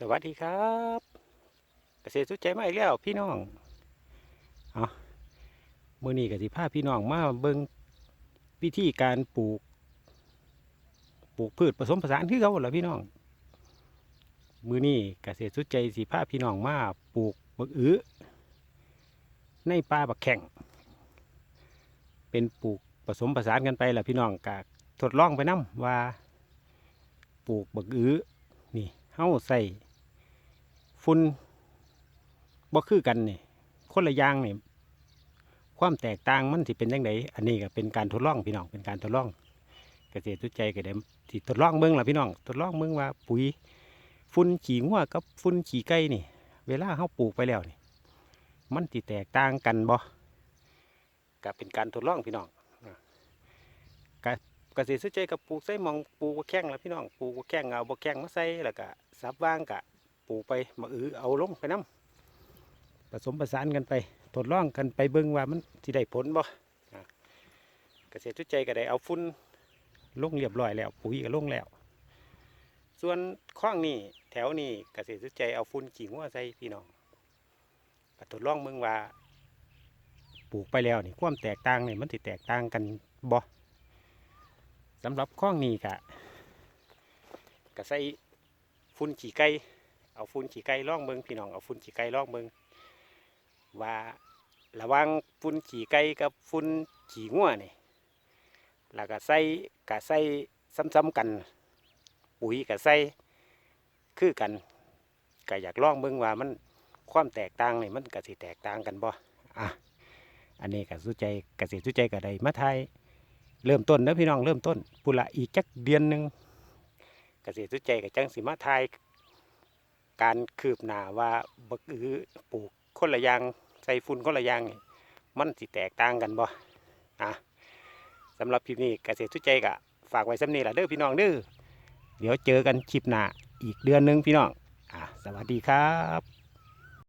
สวัสดีครับ เกษตรสุดใจมาอีกแล้วพี่น้องเอามื่อนี้กสิพาพี่น้องมาเบิ่งวิธีการปลูก ปลูกพืชผสมผสานคือเขาเหรอพี่น้อง มือนี้เกษตรสุดใจสิพาพี่น้องมาปลูกบักอื้อในป่าบักแข่ง เป็นปลูกผสมผสานกันไปแหละพี่น้องกะทดลองไปนํว่า ปลูกบักอื้อนี่เฮาใส่ ฝุ่นบ่คือกันนี่คนละอย่างนี่ความแตกต่างมันสิเป็นยังไงอันนี้ก็เป็นการทดลองพี่น้องเป็นการทดลองเกษตรทุกใจก็ได้ที่ทดลองเบิ่งล่ะพี่น้องทดลองเบิ่งว่าปุ๋ยฝุ่นขี้งัวกับฝุ่นขี้ไก่นี่ เวลาเฮาปลูกไปแล้วนี่ มันสิแตกต่างกันบ่ก็เป็นการทดลองพี่น้องกเกษตรทุกใจกับปลูกใส่หมองปลูกแข้งล่ะพี่น้องปลูกแข้งเอาบ่แข้งมาใส่แล้วก็สับวางกะ ปลูกไปมาอือเอาลงไปน้ำผสมผสานกันไปทดลองกันไปเบิ่งว่ามันที่ได้ผลบ่เกษตรทุกใจก็ได้เอาฟุ้นลงเรียบร้อยแล้ว ปุ๋ยก็ลงแล้ว ส่วนข้องนี่แถวนี่เกษตรทุกใจเอาฟุ้นขี่งัวใส่พี่น้องทดลองเบิ่งว่าปลูกไปแล้วนี่ความแตกต่างนี่มันสิแตกต่างกันบ่สำหรับข้องนี่กะก็ใส่ฟุ้นขี่ไก่ เอาฝุ่นขี้ไก่ล่องเบิงพี่น้องเอาฝุ่นขี้ไก่ล่องเบิงว่าระวังฝุ่นขี้ไก่กับฝุ่นขี้งัวนี่แล้วก็ใส่ก็ใส่ซ้ำๆกันปุ๋ยก็ใส่คือกันก็อยากล่องเบิงว่ามันความแตกต่างนี่มันก็สิแตกต่างกันบ่อะอันนี้ก็สุใจเกษตรสุใจก็ได้มาไทยเริ่มต้นนะพี่น้องเริ่มต้นปุระอีกจักเดือนหนึ่งเกษตรสุใจก็จังสิมาไทย การคืบหน้าว่าบักอือปลูกคนละอย่างใส่ฝุ่นคนละอย่างนี่มันสิแตกต่างกันบ่อะสำหรับคลิปนี้เกษตรทุจใจกะฝากไว้สำนีละเด้อพี่น้องเด้อเดี๋ยวเจอกันคลิปหน้าอีกเดือนนึงพี่น้องอะสวัสดีครับ